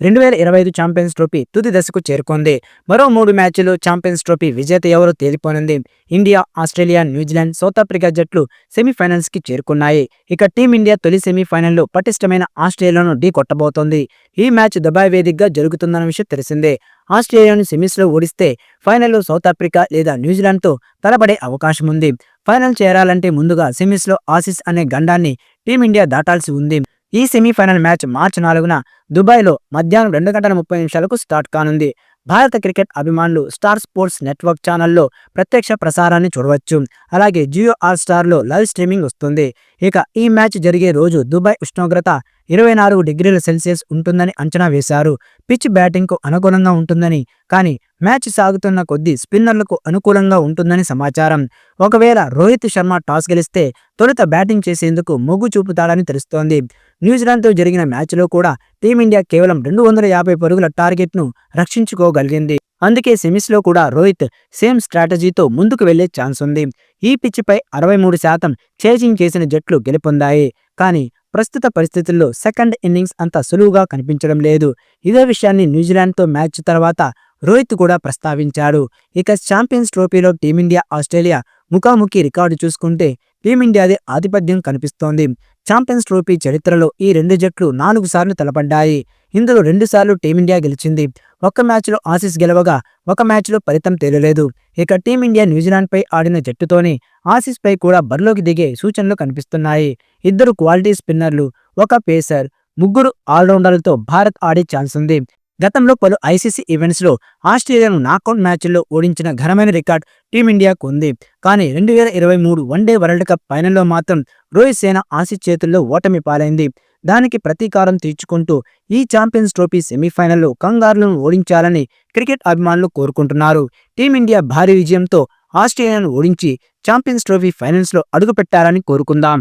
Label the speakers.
Speaker 1: రెండు వేల ఇరవై ఐదు ఛాంపియన్స్ ట్రోఫీ తుది దశకు చేరుకుంది. మరో మూడు మ్యాచ్లు ఛాంపియన్స్ ట్రోఫీ విజేత ఎవరో తేలిపోనుంది. India Australia New Zealand south Africa జట్లు సెమీఫైనల్స్కి చేరుకున్నాయి. ఇక టీమిండియా తొలి సెమీఫైనల్లో పటిష్టమైన ఆస్ట్రేలియాను ఢీ కొట్టబోతోంది. ఈ మ్యాచ్ దుబాయ్ వేదికగా జరుగుతుందన్న విషయం తెలిసిందే. ఆస్ట్రేలియాను సెమీస్లో ఓడిస్తే ఫైనల్లో సౌత్ ఆఫ్రికా లేదా న్యూజిలాండ్తో తలపడే అవకాశం ఉంది ఫైనల్ చేరాలంటే ముందుగా సెమీస్లో ఆసిస్ అనే గండాన్ని టీమిండియా దాటాల్సి ఉంది. ఈ సెమీఫైనల్ మ్యాచ్ మార్చి నాలుగున దుబాయ్లో మధ్యాహ్నం రెండు గంటల ముప్పై నిమిషాలకు స్టార్ట్ కానుంది. భారత క్రికెట్ అభిమానులు స్టార్ స్పోర్ట్స్ నెట్వర్క్ ఛానల్లో ప్రత్యక్ష ప్రసారాన్ని చూడవచ్చు. అలాగే జియో ఆల్ స్టార్లో లైవ్ స్ట్రీమింగ్ వస్తుంది. ఇక ఈ మ్యాచ్ జరిగే రోజు దుబాయ్ ఉష్ణోగ్రత ఇరవై నాలుగు డిగ్రీల సెల్సియస్ ఉంటుందని అంచనా వేశారు. పిచ్ బ్యాటింగ్కు అనుగుణంగా ఉంటుందని కానీ మ్యాచ్ సాగుతున్న కొద్దీ స్పిన్నర్లకు అనుకూలంగా ఉంటుందని సమాచారం. ఒకవేళ రోహిత్ శర్మ టాస్ గెలిస్తే తొలుత బ్యాటింగ్ చేసేందుకు మొగ్గు చూపుతాడని తెలుస్తోంది. న్యూజిలాండ్తో జరిగిన మ్యాచ్లో కూడా టీమిండియా కేవలం రెండు వందల యాభై పరుగుల టార్గెట్ను రక్షించుకోగలిగింది. అందుకే సెమీస్లో కూడా రోహిత్ సేమ్ స్ట్రాటజీతో ముందుకు వెళ్ళే ఛాన్స్ ఉంది. ఈ పిచ్చిపై అరవై మూడు శాతం చేజింగ్ చేసిన జట్లు గెలుపొందాయి. కానీ ప్రస్తుత పరిస్థితుల్లో సెకండ్ ఇన్నింగ్స్ అంత సులువుగా కనిపించడం లేదు. ఇదే విషయాన్ని న్యూజిలాండ్తో మ్యాచ్ తర్వాత రోహిత్ కూడా ప్రస్తావించాడు. ఇక ఛాంపియన్స్ ట్రోఫీలో టీమిండియా ఆస్ట్రేలియా ముఖాముఖి రికార్డు చూసుకుంటే టీమిండియాదే ఆధిపత్యం కనిపిస్తోంది. ఛాంపియన్స్ ట్రోఫీ చరిత్రలో ఈ రెండు జట్లు నాలుగు సార్లు తలపడ్డాయి. ఇందులో రెండుసార్లు టీమిండియా గెలిచింది. ఒక్క మ్యాచ్లో ఆసీస్ గెలవగా ఒక మ్యాచ్లో ఫలితం తేలలేదు. ఇక టీమిండియా న్యూజిలాండ్పై ఆడిన జట్టుతోనే ఆసీస్పై కూడా బరిలోకి దిగే సూచనలు కనిపిస్తున్నాయి. ఇద్దరు క్వాలిటీ స్పిన్నర్లు ఒక పేసర్ ముగ్గురు ఆల్రౌండర్లతో భారత్ ఆడే ఛాన్స్ ఉంది. గతంలో పలు ఐసీసీ ఈవెంట్స్లో ఆస్ట్రేలియాను నాకౌట్ మ్యాచ్ల్లో ఓడించిన ఘనమైన రికార్డ్ టీమిండియాకు ఉంది. కానీ రెండు వేల ఇరవై మూడు వన్డే వరల్డ్ కప్ ఫైనల్లో మాత్రం రోహిత్ సేన ఆసీస్ చేతుల్లో ఓటమి పాలైంది. దానికి ప్రతీకారం తీర్చుకుంటూ ఈ ఛాంపియన్స్ ట్రోఫీ సెమీఫైనల్లో కంగారులను ఓడించాలని క్రికెట్ అభిమానులు కోరుకుంటున్నారు. టీమిండియా భారీ విజయంతో ఆస్ట్రేలియాను ఓడించి ఛాంపియన్స్ ట్రోఫీ ఫైనల్స్లో అడుగుపెట్టాలని కోరుకుందాం.